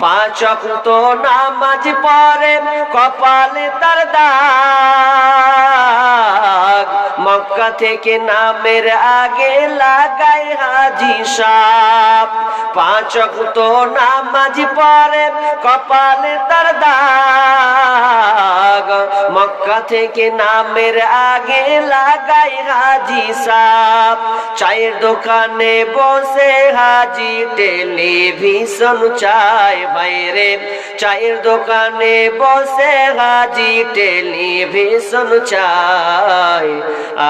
পাঁচ নামাজ পরে কপালে তার দাগ। মক্কা থেকে নামের আগে লাগাই হাজি সাপ। পাঁচ তো নামাজ পরে কপালে তার দাগ। মক্কা থেকে নামের আগে লাগাই হাজি সাপ। চায়ের দোকানে বসে হাজি টেলিভিশন চায় বাইরে। চায়ের দোকানে বসে হাজি টেলিভিশন চায়।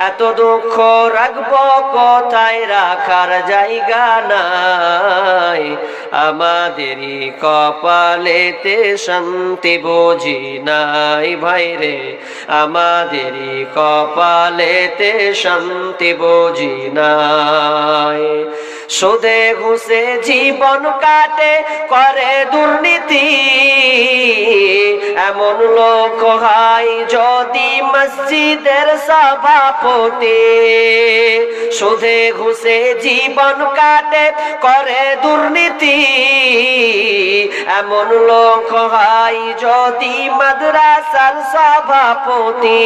এত দুঃখ রাখব কোথায় রাখার জায়গা নাই? আমাদেরই কপালেতে শান্তি বুঝি নাই ভাইরে আমাদেরই কপালেতে শান্তি বুঝি নাই। সুদে ঘুষে জীবন কাটে, করে দুর্নীতি। এমন লোক হয় যদি মসজিদের সভাপতি। সুদে ঘুষে জীবন কাটে, করে দুর্নীতি। এমন লোক হয় যদি মাদ্রাসার সভাপতি।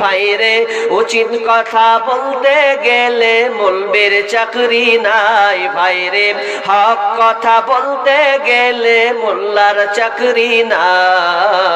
ভাইরে, উচিত কথা বলতে গেলে মলবের চাকরি নাই ভাইরে। হক কথা বলতে গেলে মোল্লার চাকরি নাই।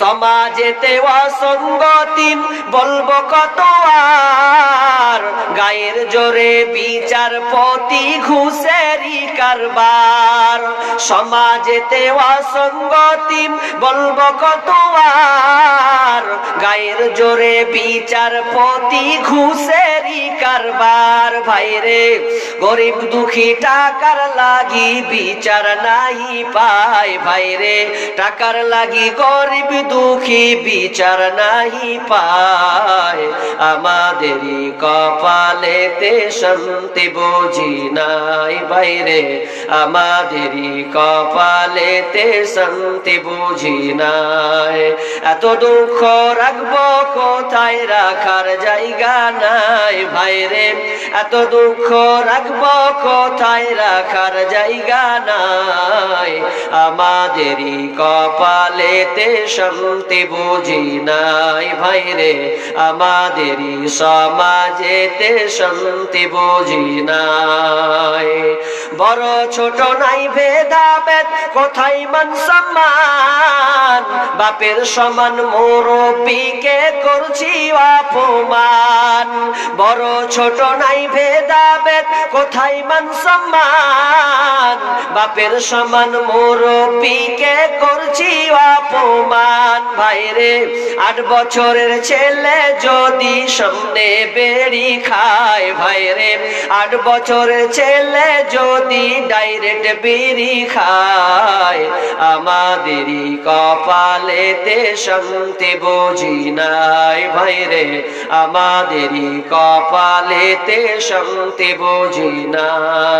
সমাজেতে অসঙ্গতি বলব কত আর? গায়ের জোরে বিচারপতি ঘুষেরি কারবার। সমাজেতে অসঙ্গতি বলব কত আর? গায়ের জোরে বিচারপতি ঘুষেরি কারবার। ভাইরে, গরিব দুঃখী টাকার লাগি বিচার নাই পায়। ভাইরে, টাকার লাগি গরিব দুঃখী বিচার নাহি পায়। আমাদেরই কপালেতে শান্তি বুঝি নাই বাইরে। আমাদেরই কপালেতে শান্তি বুঝি নাই। এত দুঃখ রাখব কোথায়? রাখার জায়গা নাই ভাইরে। এত দুঃখ রাখব কোথায়? রাখার জায়গা নাই। আমাদেরই কপালেতে শান্তি বুঝি নাই ভাইরে আমাদেরই সমাজেতে শুনতে বুঝি নাই। বড় ছোট নাই ভেদাভেদ, কোথায় মান সম্মান? বাপের সমান মুরব্বীকে করছি অপমান। বড় ছোট নাই ভেদাভেদ, কোথায় মান সম্মান? বাপের সমান মুরব্বীকে করছি অপমান। ভাইরে, আট বছরের ছেলে যদি সামনে বেরি খায় ভাইরে, আট বছরের ছেলে যদি ডাইরেক্ট বেরি খায়, আমাদেরই কপালেতে শান্তি বুঝি নাই ভাইরে, আমাদেরই কপালেতে শান্তি বুঝি নাই।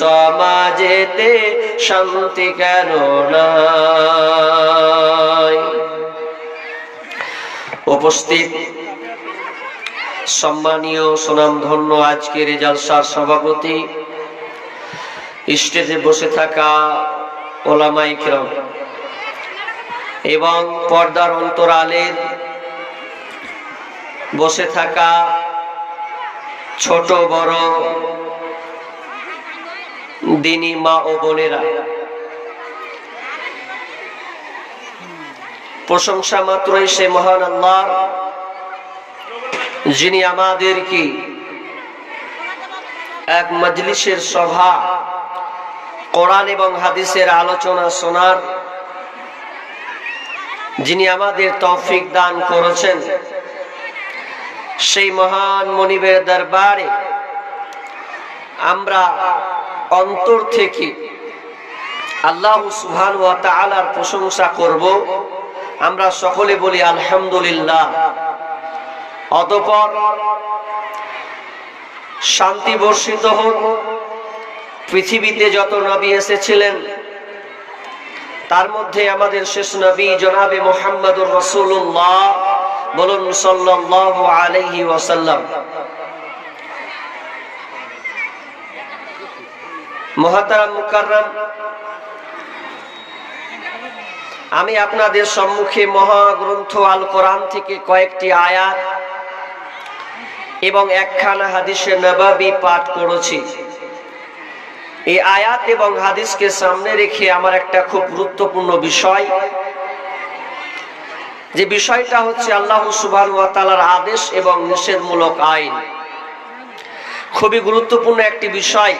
সমাজেতে শান্তি কেন উপস্থিত সম্মানীয় সুনামধন্য আজকের জালসার সভাপতি, স্টেজে বসে থাকা ওলামাই কিরম এবং পর্দার অন্তরালের বসে থাকা ছোট বড় দিনী মা ও বোনেরা। প্রশংসা মাত্রই সে মহান আল্লাহ, যিনি আমাদেরকে এক মজলিসের সভা, কোরআন এবং হাদিসের আলোচনা শোনার, যিনি আমাদের তৌফিক দান করেছেন, সেই মহান মনিবের দরবারে আমরা অন্তর থেকে আল্লাহ সুবহান ওয়া তাআলার প্রশংসা করব। আমরা সকলে বলি আলহামদুলিল্লাহ। অতপর শান্তি বর্ষিত হোক। পৃথিবীতে যত নবী এসেছিলেন, তার মধ্যে আমাদের শেষ নবী জনাবে মোহাম্মদুর রসুল্লাহ বলুন সাল্লাল্লাহু আলাইহি ওয়াসাল্লাম। মহাতারাম মুকাররম। আমি আপনাদের সম্মুখে মহাগ্রন্থ আল কোরআন থেকে কয়েকটি আয়াত এবং একখানা হাদিসে নবাবি পাঠ করেছি। এই আয়াত এবং হাদিসকে সামনে রেখে আমার একটা খুব গুরুত্বপূর্ণ বিষয়। যে বিষয়টা হচ্ছে আল্লাহ সুবাহ আদেশ এবং নিষেধমূলক আইন। খুবই গুরুত্বপূর্ণ একটি বিষয়।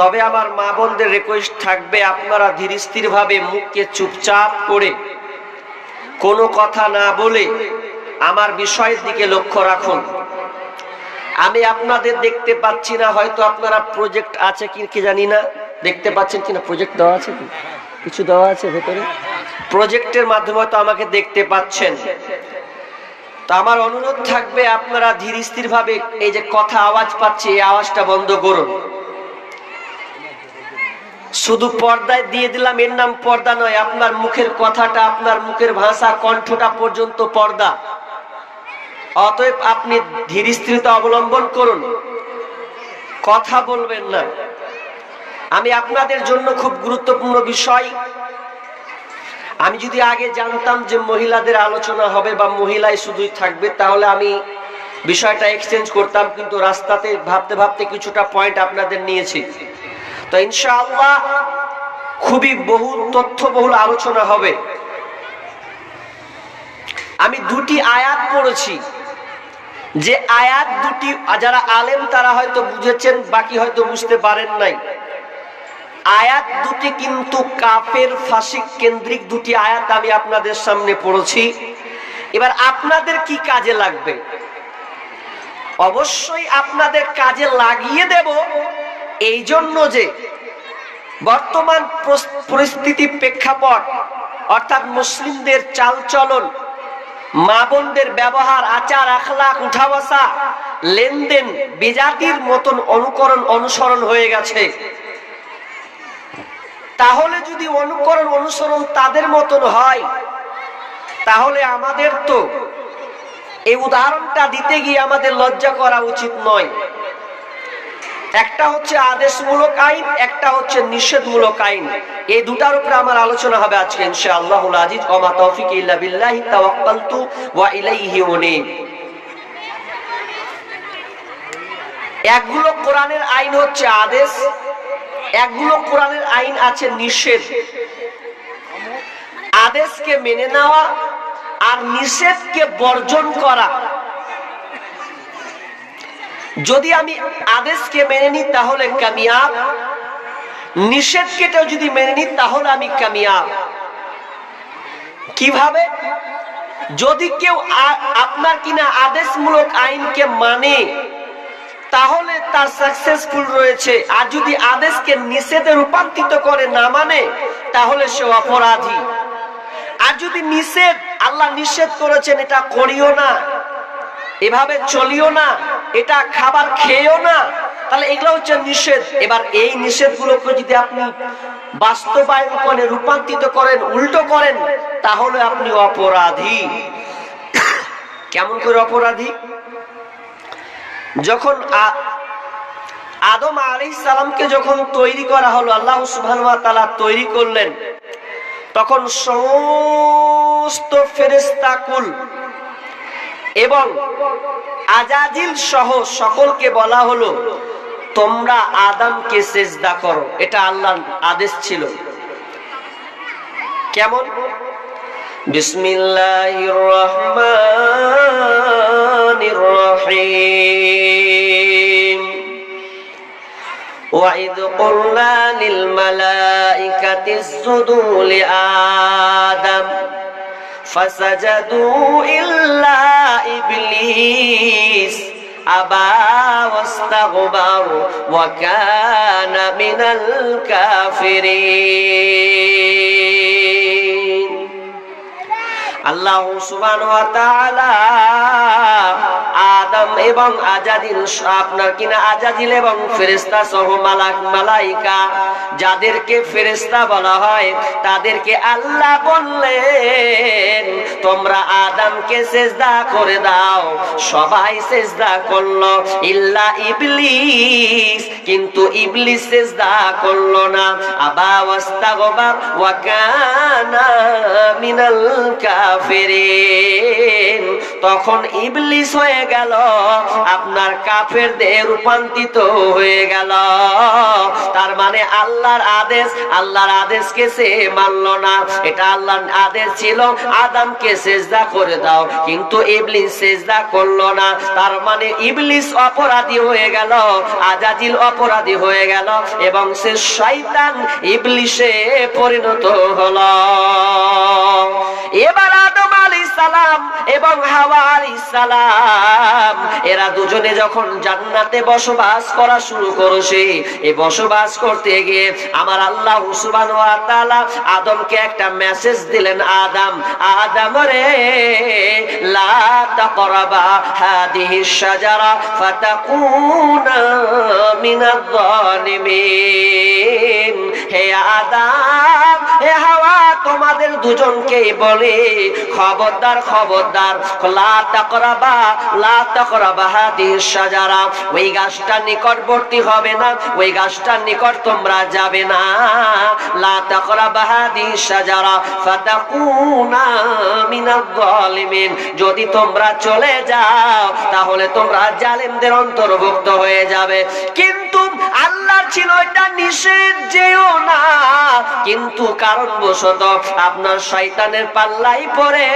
তবে আমার মা বোনদের রিকোয়েস্ট থাকবে আপনারা ধীর স্থির ভাবে মুখকে চুপচাপ করে কোনো কথা না বলে আমার বিষয়ের দিকে লক্ষ্য রাখুন। আমি আপনাদের দেখতে পাচ্ছি না, হয়তো আপনারা প্রজেক্ট আছে কি কি জানি না। দেখতে পাচ্ছেন কিনা? প্রজেক্ট দেওয়া আছে কি? কিছু দেওয়া আছে ভেতরে? প্রজেক্টের মাধ্যমে হয়তো আমাকে দেখতে পাচ্ছেন। তো আমার অনুরোধ থাকবে আপনারা ধীর স্থির ভাবে এই যে কথা আওয়াজ পাচ্ছি, এই আওয়াজটা বন্ধ করুন। শুধু পর্দায় দিয়ে দিলাম, এর নাম পর্দা নয়, আপনার মুখের কথাটা, আপনার মুখের ভাষা, কণ্ঠটা পর্যন্ত পর্দা। অতএব আপনি ধীরস্থিরতা অবলম্বন করুন। কথা বলবেন না। আমি আপনাদের জন্য খুব গুরুত্বপূর্ণ বিষয়। আমি যদি আগে জানতাম যে মহিলাদের আলোচনা হবে বা মহিলাই শুধুই থাকবে, তাহলে আমি বিষয়টা এক্সচেঞ্জ করতাম, কিন্তু রাস্তাতে ভাবতে ভাবতে কিছুটা পয়েন্ট আপনাদের নিয়েছি। তো ইনশাআল্লাহ খুবই বহু তথ্যবহুল আলোচনা হবে। আমি দুটি আয়াত পড়েছি। যে আয়াত দুটি, যারা আলেম তারা হয়তো বুঝেছেন, বাকি হয়তো বুঝতে পারেন নাই। আয়াত দুটি কিন্তু কাফের ফাসিক কেন্দ্রিক দুটি আয়াত আমি আপনাদের সামনে পড়েছি। এবার আপনাদের কি কাজে লাগবে? অবশ্যই আপনাদের কাজে লাগিয়ে দেব। এই জন্য যে বর্তমান পরিস্থিতি প্রেক্ষাপট, অর্থাৎ মুসলিমদের চালচলন, মা বোনদের ব্যবহার, আচার আখলাক উঠা বসা লেনদেন, বিজাতির মতন অনুকরণ, অনুসরণ হয়ে গেছে। তাহলে যদি অনুকরণ, অনুসরণ তাদের মতন হয়, তাহলে আমাদের তো এই উদাহরণটা দিতে গিয়ে আমাদের লজ্জা করা উচিত নয়। একটা হচ্ছে আদেশমূলক আইন, একটা হচ্ছে নিষেধমূলক আইন। এই দুটার উপরে আমার আলোচনা হবে আজকে ইনশাআল্লাহ আজিজ। ওমা তৌফিক ইল্লা বিল্লাহি, তাওয়াক্কালতু ওয়া ইলাইহি উনীব। একগুলো কোরআনের আইন হচ্ছে আদেশ, একগুলো কোরআনের আইন আছে নিষেধ। আদেশকে মেনে নেওয়া আর নিষেধকে বর্জন করা। যদি আমি আদেশকে মেনে নিই, তাহলে কামিয়াব। নিষেধকেটাও যদি মেনে নিই, তাহলে আমি কামিয়াব। কীভাবে? যদি কেউ আপনার কিনা আদেশমূলক আইনকে মানে তাহলে তার সাকসেসফুল রয়েছে। আর যদি আদেশকে নিষেধে রূপান্তরিত করে না মানে তাহলে সে অপরাধী। আর যদি নিষেধ, আল্লাহ নিষেধ করেছেন, এটা করিও না। এভাবে চলিও না। এটা খাবার খেয়েও না, তাহলে এগুলো হচ্ছে নিষেধ। এবার এই নিষেধগুলোকে যদি আপনি বাস্তবায়ন করেন রূপান্তরিত করেন, উল্টো করেন, তাহলে আপনি অপরাধী। কেমন করে অপরাধী? যখন আদম আলী সালামকে যখন তৈরি করা হলো, আল্লাহ তালা তৈরি করলেন, তখন সমস্ত ফেরেস্তা কুল এবং আজাজিল সহ সকলকে বলা হলো তোমরা আদমকে সেজদা করো এটা আল্লাহর আদেশ ছিল কেমন বিসমিল্লাহির রহমানির রহিম وإذ قلنا للملائكة اسجدوا لآدم فسجدوا إلا ইবলিস আবা ওয়াস্তাগবার ওয়া কানা মিনাল কাফিরিন। আল্লাহ তাআলা আদম এবং আজাদিল আপনার কিনা আজাদিল এবং ফেরেশতা সহ মালাক মালাইকা যাদেরকে ফেরেশতা বলা হয়, তাদেরকে আল্লাহ বললেন, তোমরা আদমকে সেজদা করে দাও। সবাই সেজদা করল, ইল্লা ইবলিস। কিন্তু ইবলিস সেজদা করল না। আবা ওয়াস্তাগবার ওয়া কানা মিনাল কাফিরিন। তখন ইবলিস হয়ে গেল, আপনার কাফেরদের রূপান্তরিত হয়ে গেল। তার মানে আল্লাহর আদেশ, আল্লাহর আদেশকে সে মানল না। এটা আল্লাহর আদেশ ছিল, আদমকে সেজদা করে দাও। কিন্তু ইবলিস সেজদা করল না। তার মানে ইবলিস অপরাধী হয়ে গেল, আজাজিল অপরাধী হয়ে গেল, এবং সে শয়তান ইবলিসে পরিণত হলো। এবার আদম আলী সালাম এবং হাওয়া আলী সালাম এরা দুজনে যখন জান্নাতে বসবাস করা শুরু করেছে, এই বসবাস করতে গিয়ে আমার আল্লাহ তাআলা আদমকে একটা মেসেজ দিলেন, আদম আদম রে, লা তাকরাবা হাদিহি শাজারা ফাতাকুনা মিনাজ জালিমিন হে আদম, হে তোমাদের দুজনকে বলে, খবরদার খবরদার শাজারা ওই নিকটবর্তী হবে না, ওই নিকট তোমরা যাবে না। শাজারা ফাতাকুনা জালিমিন যদি তোমরা চলে যাও, তাহলে তোমরা জালেমদের অন্তর্ভুক্ত হয়ে যাবে। কিন্তু আল্লাহর ছিল এটা নিষেধ যেও না। কিন্তু কারণ বশত আপনার শয়তানের পাল্লাই পরে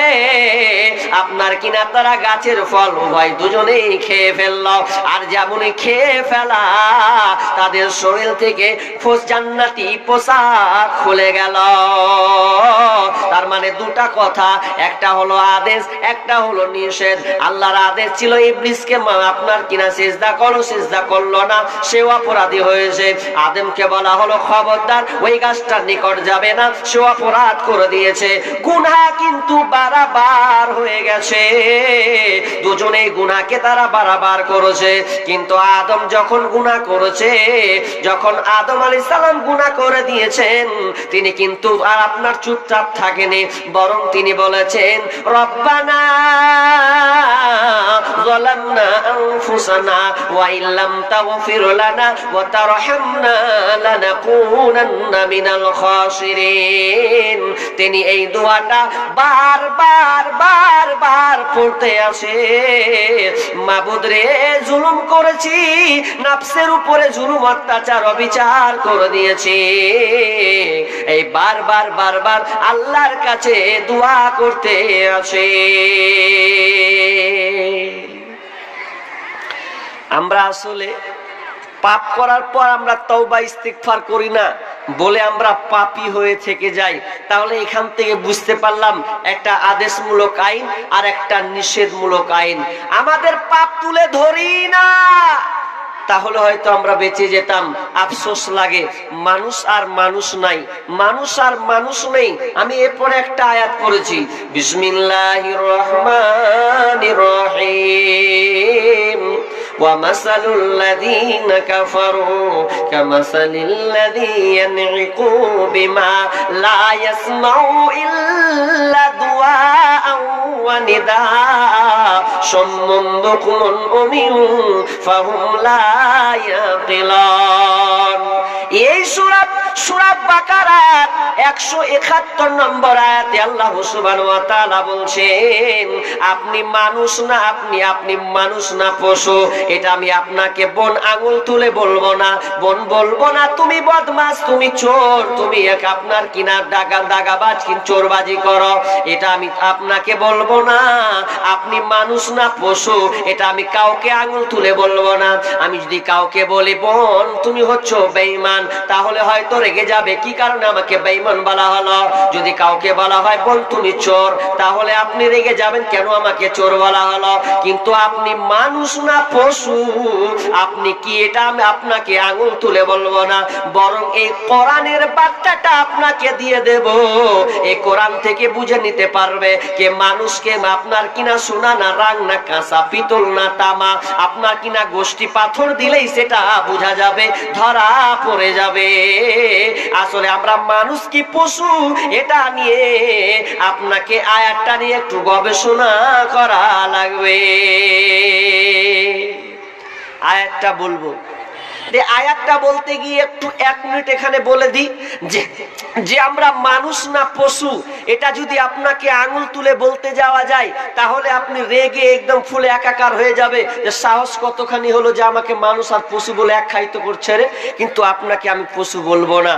আপনার কিনা তারা গাছের ফল উভয় দুজনেই খেয়ে ফেলল। আর যেমনই খেয়ে ফেলা, তাদের শরীর থেকে ফোস জান্নাতি পোশাক খুলে গেল। তার মানে দুটা কথা, একটা হলো আদেশ, একটা হলো নিষেধ। আল্লাহর আদেশ ছিল, ইবলিসকে আপনার কিনা সেজদা করো, সেজদা করল না, সেও অপরাধী হয়েছে। আদমকে বলা হলো খবরদার, ওই গাছটার নিকট যাবে না সে অপরাধ করে দিয়েছে গুনাহ কিন্তু বারাবার হয়ে গেছে দুজনেই গুনাহকে তারা বারাবার করেছে কিন্তু আদম যখন গুনাহ করেছে যখন আদম আলী সালাম গুনাহ করে দিয়েছেন তিনি কিন্তু আর আপনার চুপচাপ থাকেনি বরং তিনি বলেছেন রব্বানা ظلمنا أنفسنا وإن لم تغفر لنا وترحمنا لنكونن من খাসিরিন। তিনি এই দোয়াটা বার বার বার বার পড়তে আসে। মাবুদরে জুলুম করেছি, নাফসের উপরে জুলুম অত্যাচার, অবিচার করে দিয়েছি। এই বার বার বার বার আল্লাহর কাছে দোয়া করতে আসে। আমরা আসলে পাপ করার পর আমরা তওবা ইস্তিগফার করি না। বলে আমরা পাপি হয়ে থেকে যাই। তাহলে এখান থেকে বুঝতে পারলাম একটা আদেশমূলক আইন আর একটা নিষেধমূলক আইন। আমাদের পাপ তুলে ধরি না। তাহলে হয়তো আমরা বেঁচে যেতাম। আফসোস লাগে। মানুষ আর মানুষ নাই। মানুষ আর মানুষ নেই। আমি এরপরে একটা আয়াত করেছি বিসমিল্লাহির রহমানির রহিম। ومثل الذين كفروا كمثل الذي ينعق بما لا يسمع إلا دعاء ونداء صم بكم أمي فهم لا يعقلون এই সুরাত সুরাত বাকারাত একশো একাত্তর নম্বর আয়াতে আল্লাহ সুবহানাহু ওয়া তাআলা বলছেন আপনি মানুষ না আপনি আপনি মানুষ না পশু এটা আমি আপনাকে বোন আঙুল তুলে বলব না। বন বলব না, তুমি বদমাস, তুমি চোর, তুমি এক আপনার কিনা ডাকা দাগাবাজ, কিন চোরবাজি করো। এটা আমি আপনাকে বলব না। আপনি মানুষ না, পশু, এটা আমি কাউকে আঙুল তুলে বলব না। আমি যদি কাউকে বলি, বোন, তুমি হচ্ছ বেঈমান, তাহলে হয়তো রেগে যাবে। কি কারণে আমাকে বেঈমান বলা হলো? যদি কাউকে বলা হয়, বোন, তুমি চোর, তাহলে আপনি রেগে যাবেন। কেন আমাকে চোর বলা হলো? কিন্তু আপনি মানুষ না, পশু আপনি কি এটা আমি আপনাকে আঙুল তুলে বলব না? বরং এই কোরআনের বার্তাটা আপনাকে দিয়ে দেব। এই কোরআন থেকে বুঝে নিতে পারবে কে মানুষকে আপনার কিনা সোনা না রাং না কাঁচা পিতল না তামা। আপনার কিনা গোষ্ঠী পাথর দিলেই সেটা বোঝা যাবে, ধরা পড়ে যাবে। আসলে আমরা মানুষ কি পশু? এটা নিয়ে আপনাকে আয়াতটা নিয়ে একটু গবেষণা করা লাগবে। আয়াতটা বলব। আয়াতটা বলতে গিয়ে একটু এক মিনিট এখানে বলে দিই যে যে আমরা মানুষ না পশু, এটা যদি আপনাকে আঙুল তুলে বলতে যাওয়া যায়, তাহলে আপনি রেগে একদম ফুলে একাকার হয়ে যাবে। যে সাহস কতখানি হলো যে আমাকে মানুষ আর পশু বলে এক খাইতে করছে রে। কিন্তু আপনাকে আমি পশু বলব না।